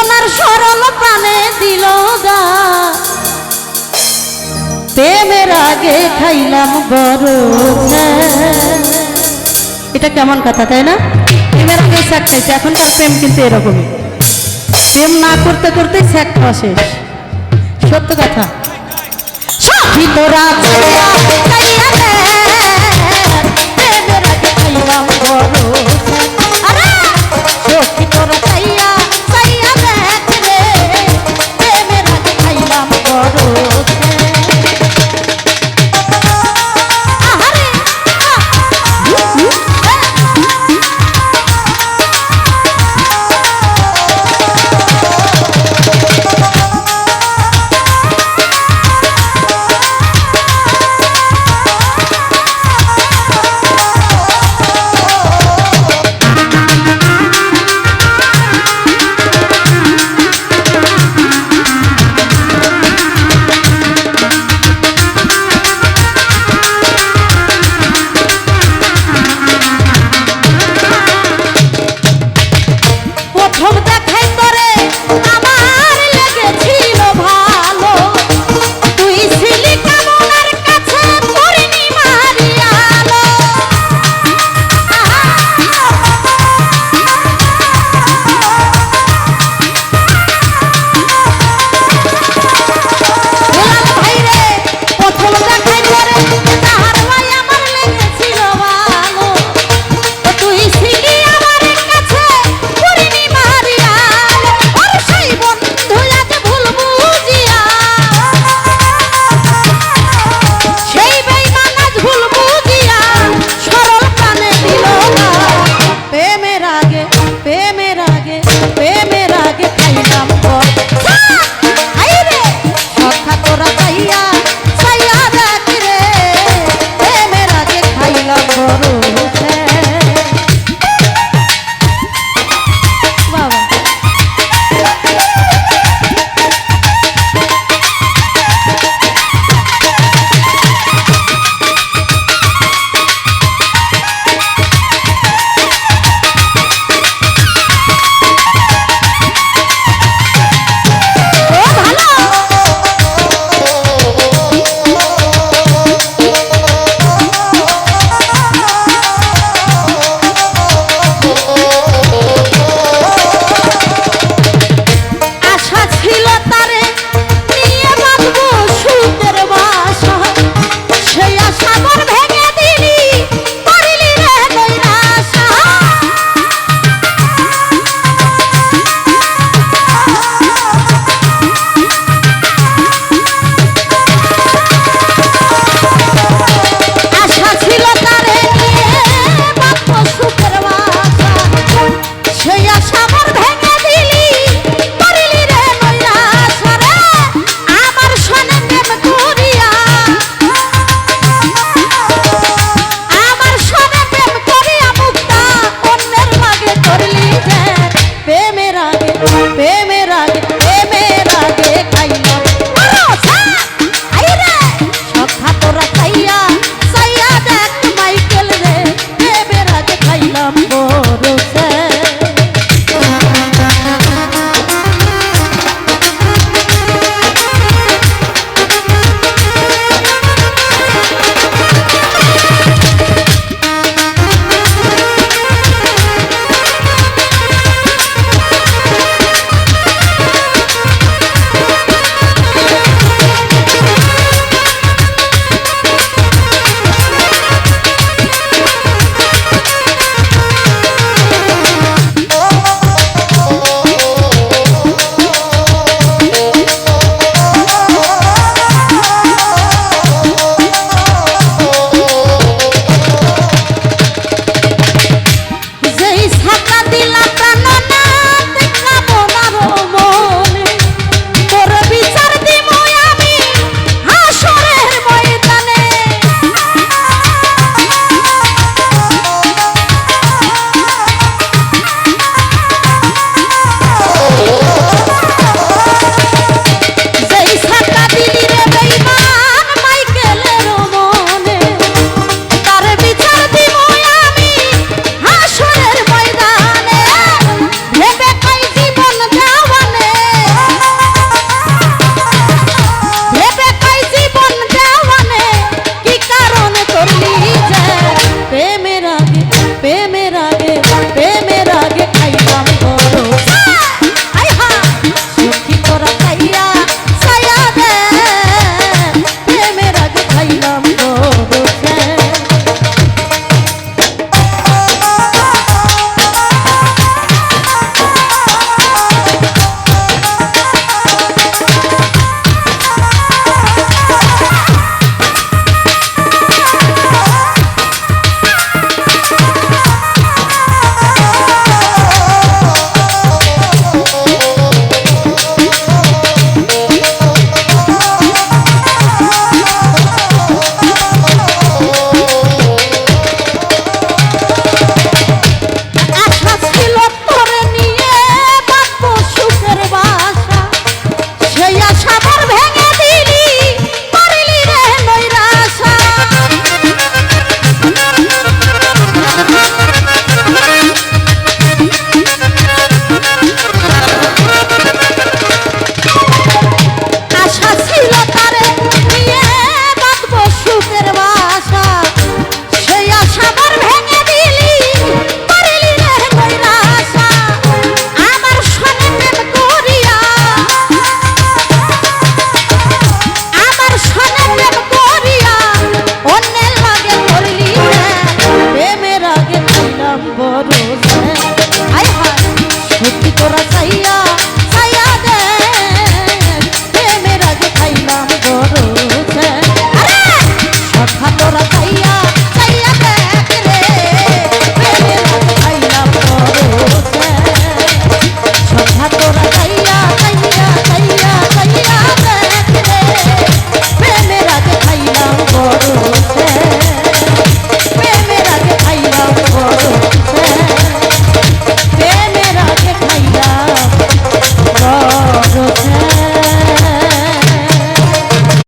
ওনার সরল প্রাণে দিল দা প্রেমের আগে খাইলাম বড়। এটা কেমন কথা তাই না? প্রেমের আগে স্যাক খাইছে এখনকার প্রেম কিন্তু এরকমই। প্রেম না করতে করতে স্যাক খাওয়া শেষ। সত্য কথা। তোরা Pero প্রেমের